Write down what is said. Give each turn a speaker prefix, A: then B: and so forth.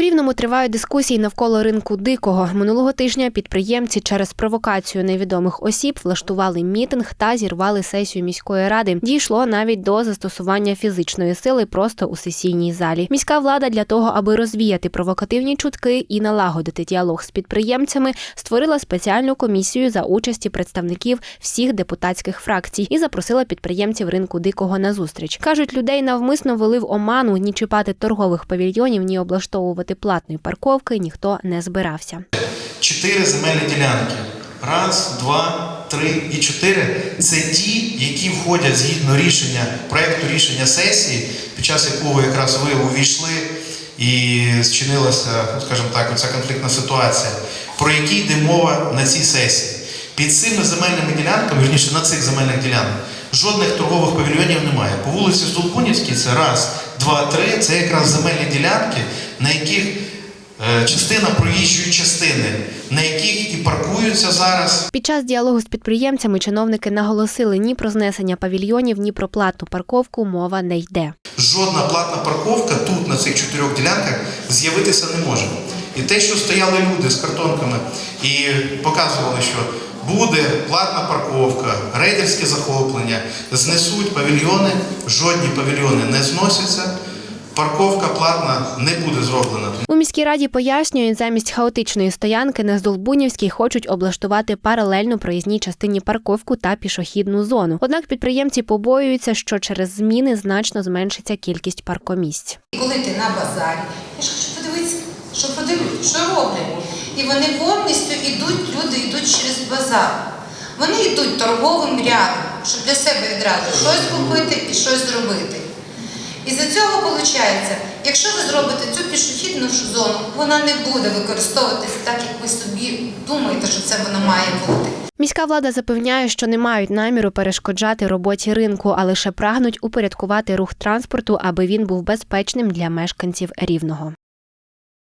A: Рівному тривають дискусії навколо ринку дикого. Минулого тижня підприємці через провокацію невідомих осіб влаштували мітинг та зірвали сесію міської ради. Дійшло навіть до застосування фізичної сили просто у сесійній залі. Міська влада для того, аби розвіяти провокативні чутки і налагодити діалог з підприємцями, створила спеціальну комісію за участі представників всіх депутатських фракцій і запросила підприємців ринку дикого на зустріч. кажуть, людей навмисно вели в оману ні чіпати торгових павільйонів, ні облаштовувати платної парковки ніхто не збирався.
B: Чотири земельні ділянки. Раз, два, три і чотири це ті, які входять згідно рішення проекту рішення сесії, під час якого якраз ви увійшли і зчинилася, ну, скажімо так, оця конфліктна ситуація, про які йде мова на цій сесії. Під цими земельними ділянками, вірніше на цих земельних ділянках, жодних торгових павільйонів немає. По вулиці Здолбунівській це раз, два, три. Це якраз земельні ділянки, на яких е, частина проїжджої частини, на яких і паркуються зараз
A: Під час діалогу з підприємцями чиновники наголосили ні про знесення павільйонів, ні про платну парковку мова не йде.
B: жодна платна парковка тут, на цих чотирьох ділянках, з'явитися не може. І те, що стояли люди з картонками і показували, що буде платна парковка, рейдерське захоплення, знесуть павільйони, жодні павільйони не зносяться, парковка платна не буде зроблена.
A: У міській раді пояснюють, замість хаотичної стоянки на Здолбунівській хочуть облаштувати паралельно проїзній частині парковку та пішохідну зону. Однак підприємці побоюються, що через зміни значно зменшиться кількість паркомісць.
C: І коли ти на базарі, я ж хочу подивитися, що продають, що роблять. І вони повністю йдуть, люди йдуть через базар. Вони йдуть торговим рядом, щоб для себе відразу щось купити і щось зробити. І за цього виходить, якщо ви зробите цю пішохідну зону, вона не буде використовуватися так, як ви собі думаєте, що це вона має бути.
A: Міська влада запевняє, що не мають наміру перешкоджати роботі ринку, а лише прагнуть упорядкувати рух транспорту, аби він був безпечним для мешканців рівного.